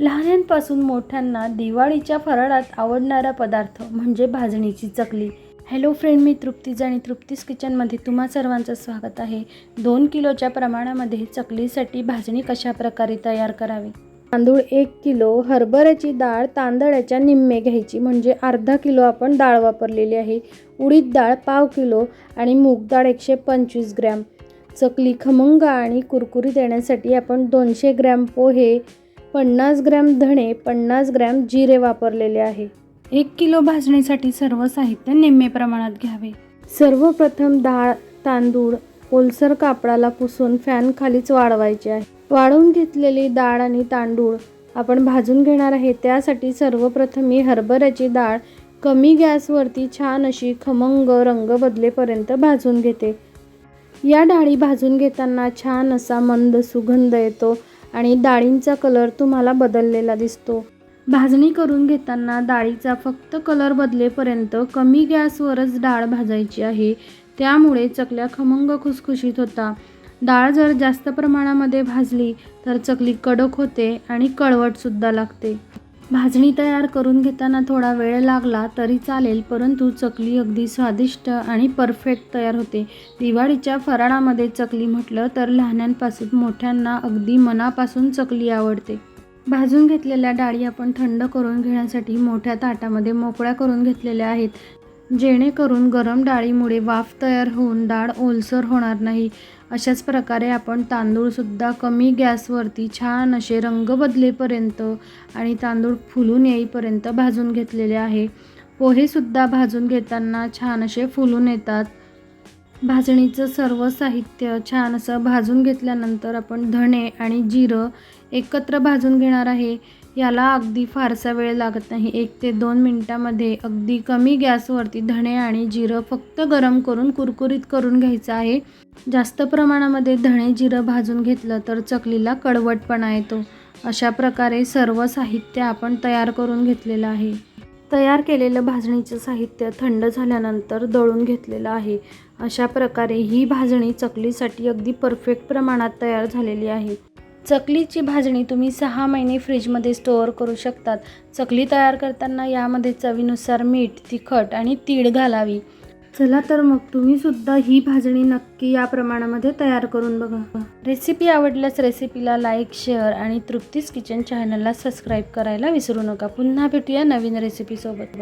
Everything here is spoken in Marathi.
लहानांपासून मोठ्यांना दिवाळीच्या फराळात आवडणारा पदार्थ म्हणजे भाजणीची चकली. हॅलो फ्रेंड मी तृप्तीज आणि तृप्तीज किचनमध्ये तुम्हा सर्वांचं स्वागत आहे. दोन किलोच्या प्रमाणामध्ये चकलीसाठी भाजणी कशा प्रकारे तयार करावी? तांदूळ एक किलो हरभऱ्याची डाळ तांदळाच्या निम्मे घ्यायची म्हणजे अर्धा किलो आपण डाळ वापरलेली आहे. उडीद डाळ पाव किलो आणि मूग डाळ एकशे पंचवीस ग्रॅम. चकली खमंग आणि कुरकुरीत येण्यासाठी आपण दोनशे ग्रॅम पोहे पन्नास ग्रॅम धणे पन्नास ग्रॅम जिरे वापरलेले आहे. एक किलो भाजणीसाठी सर्व साहित्य निम्मे प्रमाणात घ्यावे. सर्वप्रथम डाळ तांदूळ ओलसर कापडाला पुसून फॅन खालीच वाढवायचे आहे. वाळवून घेतलेली डाळ आणि तांदूळ आपण भाजून घेणार आहे. त्यासाठी सर्वप्रथम मी हरभऱ्याची डाळ कमी गॅसवरती छान अशी खमंग रंग बदलेपर्यंत भाजून घेते. या डाळी भाजून घेताना छान असा मंद सुगंध येतो. आणि डाळींचा कलर तुम्हाला बदललेला दिसतो. भाजणी करून घेताना डाळीचा फक्त कलर बदलेपर्यंत कमी गॅसवरच डाळ भाजायची आहे. त्यामुळे चकल्या खमंग खुसखुशीत होता. डाळ जर जास्त प्रमाणामध्ये भाजली तर चकली कडक होते आणि कळवटसुद्धा लागते. भाजणी तयार करून घेताना थोडा वेळ लागला तरी चालेल परंतु चकली अगदी स्वादिष्ट आणि परफेक्ट तयार होते. दिवाळीच्या फराळामध्ये चकली म्हटलं तर लहानांपासून मोठ्यांना अगदी मनापासून चकली आवडते. भाजून घेतलेल्या डाळी आपण थंड करून घेण्यासाठी मोठ्या ताटामध्ये मोकळ्या करून घेतलेल्या आहेत जेणेकरून गरम डाळीमुळे वाफ तयार होऊन डाळ ओलसर होणार नाही. अशाच प्रकारे आपण तांदूळसुद्धा कमी गॅसवरती छान असे रंग बदलेपर्यंत आणि तांदूळ फुलून येईपर्यंत भाजून घेतलेले आहे. पोहेसुद्धा भाजून घेताना छान असे फुलून येतात. भाजणीचं सर्व साहित्य छान असं भाजून घेतल्यानंतर आपण धणे आणि जिरं एकत्र भाजून घेणार आहे. याला अगदी फारसा वेळ लागत नाही. एक ते दोन मिनटामध्ये अगदी कमी गॅसवरती धणे आणि जिरं फक्त गरम करून कुरकुरीत करून घ्यायचं आहे. जास्त प्रमाणामध्ये धणे जिरं भाजून घेतलं तर चकलीला कडवटपणा येतो. अशा प्रकारे सर्व साहित्य आपण तयार करून घेतलेलं आहे. तयार केलेलं भाजणीचं साहित्य थंड झाल्यानंतर दळून घेतलेलं आहे. अशा प्रकारे ही भाजणी चकलीसाठी अगदी परफेक्ट प्रमाणात तयार झालेली आहे. चकलीची भाजणी तुम्ही सहा महिने फ्रीजमध्ये स्टोअर करू शकतात. चकली तयार करताना यामध्ये चवीनुसार मीठ तिखट आणि तीळ घालावी. चला तर मग तुम्ही सुद्धा ही भाजणी नक्की या प्रमाणामध्ये तयार करून बघा. रेसिपी आवडल्यास रेसिपीला लाईक शेअर आणि तृप्तीस किचन चॅनलला सबस्क्राईब करायला विसरू नका. पुन्हा भेटूया नवीन रेसिपीसोबत